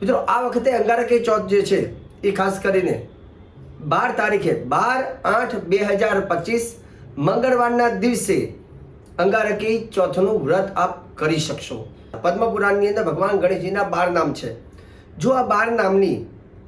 મિત્રો, આ વખતે અંગારકી ચોથ જે છે, એ ખાસ કરીને બાર તારીખે, બાર આઠ બે હજાર પચીસ મંગળવારના દિવસે અંગારકી ચોથનું વ્રત આપ કરી શકશો. પદ્મપુરાણની અંદર ભગવાન ગણેશજીના બાર નામ છે. જો આ બાર નામની,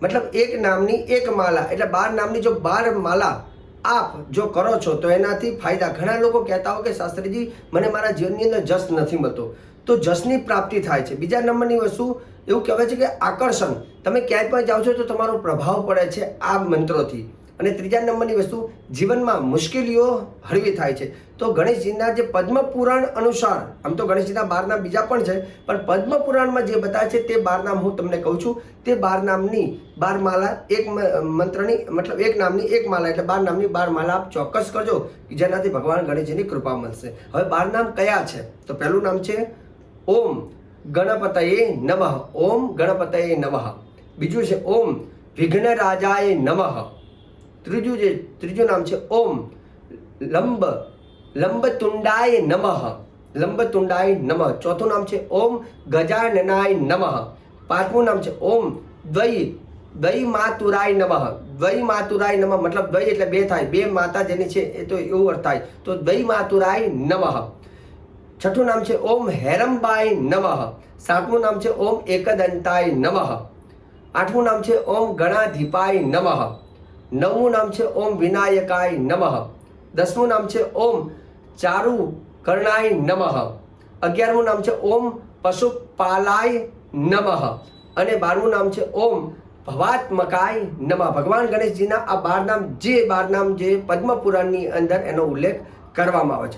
મતલબ એક નામની એક માલા, એટલે બાર નામની જો બાર માલા આપ જો કરો છો, તો એનાથી ફાયદા. ઘણા લોકો કહેતા હોય કે શાસ્ત્રીજી, મને મારા જીવનની અંદર જસ નથી મળતો. તો જસની પ્રાપ્તિ થાય છે. બીજા નંબરની વસ્તુ એવું કહેવાય છે કે આકર્ષણ. તમે ક્યાંય પણ જાઓ છો તો તમારો પ્રભાવ પડે છે આ મંત્રોથી. અને ત્રીજા નંબરની વસ્તુ, જીવનમાં મુશ્કેલીઓ હળવી થાય છે. તો ગણેશજીના જે પદ્મપુરાણ અનુસાર, આમ તો ગણેશજીના બાર નામ બીજા પણ છે, પણ પદ્મપુરાણમાં જે બતાવે છે તે બાર નામ હું તમને કહું છું. તે બાર નામની બાર માલા, એક મંત્રની, મતલબ એક નામની એક માલા, એટલે બાર નામની બાર માલા આપ ચોક્કસ કરજો જેનાથી ભગવાન ગણેશજીની કૃપા મળશે. હવે બાર નામ કયા છે? તો પહેલું નામ છે ઓમ ગણપતયે નમઃ, ઓમ ગણપતયે નમઃ. બીજું છે ઓમ વિઘ્નરાજાય નમઃ. ત્રીજું જે, ત્રીજું નામ છે ઓમ લંબ, લંબતુંડાય નમઃ. લંબતુંડાય નમઃ. ચોથું નામ છે ઓમ ગજાનનાય નમઃ. પાંચમું નામ છે ઓમ દ્વૈ દ્વૈ માતુરાય નમઃ. દ્વૈ માતુરાય નમઃ મતલબ દ્વૈ એટલે બે થાય. બે માતા જેની છે એ તો એવું અર્થ થાય તો દ્વૈ માતુરાય નમઃ. છઠ્ઠું નામ છે ઓમ હેરંબાય નમઃ. સાતમું નામ છે ઓમ એકદંતાય નમઃ. આઠમું નામ છે ઓમ ગણાધિપાય નમઃ. નવમું નામ છે ઓમ વિનાયકાય નમઃ. દસમું નામ છે ઓમ ચારુ કર્ણાય નમઃ. અગિયારમું નામ છે ઓમ પશુપાલાય નમઃ. અને બારમું નામ છે ઓમ ભવાત્મકાય નમઃ. ભગવાન ગણેશજીના આ બાર નામ, જે બાર નામ જે પદ્મ પુરાણની અંદર એનો ઉલ્લેખ કરવામાં આવે છે.